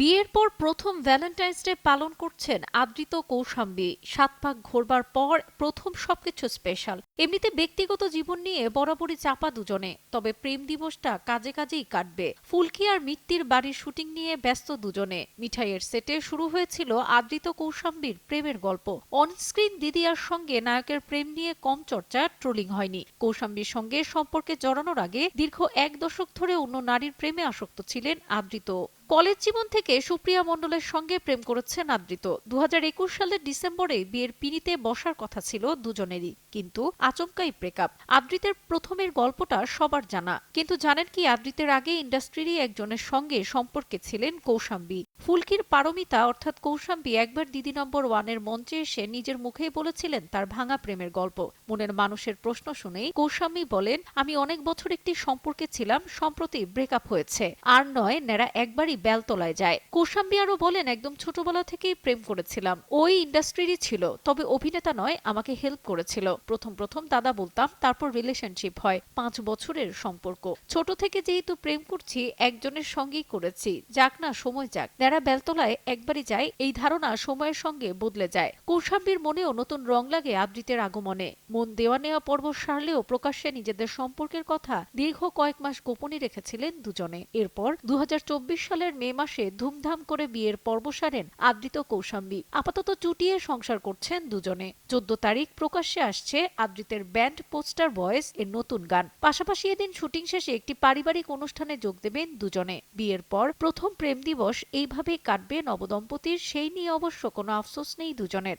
বিয়ের পর প্রথম ভ্যালেন্টাইন্স ডে পালন করছেন আদৃত কৌশাম্বী। সাত পাক ঘোরবার পর প্রথম সবকিছু স্পেশাল এমনিতে ব্যক্তিগত জীবন নিয়ে বরাবরই চাপা দুজনে, তবে প্রেম দিবসটা কাজে কাজেই কাটবে। ফুলকি আর মিত্তির বাড়ির শুটিং নিয়ে ব্যস্ত দুজনে। মিঠাইয়ের সেটে শুরু হয়েছিল আদৃত কৌশাম্বীর প্রেমের গল্প। অনস্ক্রিন দিদিয়ার সঙ্গে নায়কের প্রেম নিয়ে কম চর্চা ট্রোলিং হয়নি। কৌশাম্বীর সঙ্গে সম্পর্কে জড়ানোর আগে দীর্ঘ এক দশক ধরে অন্য নারীর প্রেমে আসক্ত ছিলেন আদৃত। কলেজ জীবন থেকে সুপ্রিয়া মণ্ডলের সঙ্গে প্রেম করেছেন আদৃত দু হাজার একুশ সালের ডিসেম্বরে বিয়ের পিড়িতে বসার কথা ছিল দুজনেরই, কিন্তু আচমকাই ব্রেকআপ আদৃতের প্রথমের গল্পটা সবার জানা। কিন্তু জানেন কি আদৃতের আগে ইন্ডাস্ট্রিরই একজনের সঙ্গে সম্পর্কে ছিলেন কৌশাম্বী। ফুলকির পারমিতা, অর্থাৎ কৌশাম্বী, একবার দিদি নম্বর ওয়ানের মঞ্চে এসে নিজের মুখেই বলেছিলেন তার ভাঙা প্রেমের গল্প। মনের মানুষের প্রশ্ন শুনেই কৌশাম্বী বলেন, আমি অনেক বছর একটি সম্পর্কে ছিলাম, সম্প্রতি ব্রেকআপ হয়েছে। আর নয় নেরা একবারই বেলতলায় যায়। কৌশাম্বী আরও বলেন, একদম ছোটবেলা থেকেই প্রেম করেছিলাম। ওই ইন্ডাস্ট্রিরই ছিল, তবে অভিনেতা নয়, আমাকে হেল্প করেছিল। প্রথম প্রথম দাদা বলতাম, তারপর রিলেশনশিপ হয়, পাঁচ বছরের সম্পর্ক। ছোট থেকে যেহেতু প্রেম করছি, একজনের সঙ্গেই করেছি। যাক না, সময় যাক। নেরা বেলতলায় একবারই যায়, এই ধারণা সময়ের সঙ্গে বদলে যায়। কৌশাম্বীর মনেও নতুন রং লাগে আবৃতের আগমনে। মন দেওয়া নেওয়া পর্ব সারলেও প্রকাশ্যে নিজেদের সম্পর্কের কথা দীর্ঘ কয়েক মাস গোপনই রেখেছিলেন দুজনে। এরপর দু চব্বিশ সালের মে মাসে ধুমধাম করে বিয়ের পর্ব সারেন আদৃত কৌশাম্বী। আপাতত চুটিয়ে সংসার করছেন দুজনে। চোদ্দ তারিখ প্রকাশ্যে আসছে আদৃতের ব্যান্ড পোস্টার বয়েস এর নতুন গান। পাশাপাশি এদিন শুটিং শেষে একটি পারিবারিক অনুষ্ঠানে যোগ দেবেন দুজনে। বিয়ের পর প্রথম প্রেম দিবস এইভাবেই কাটবে নবদম্পতির, সেই নিয়ে অবশ্য কোনো আফসোস নেই দুজনের।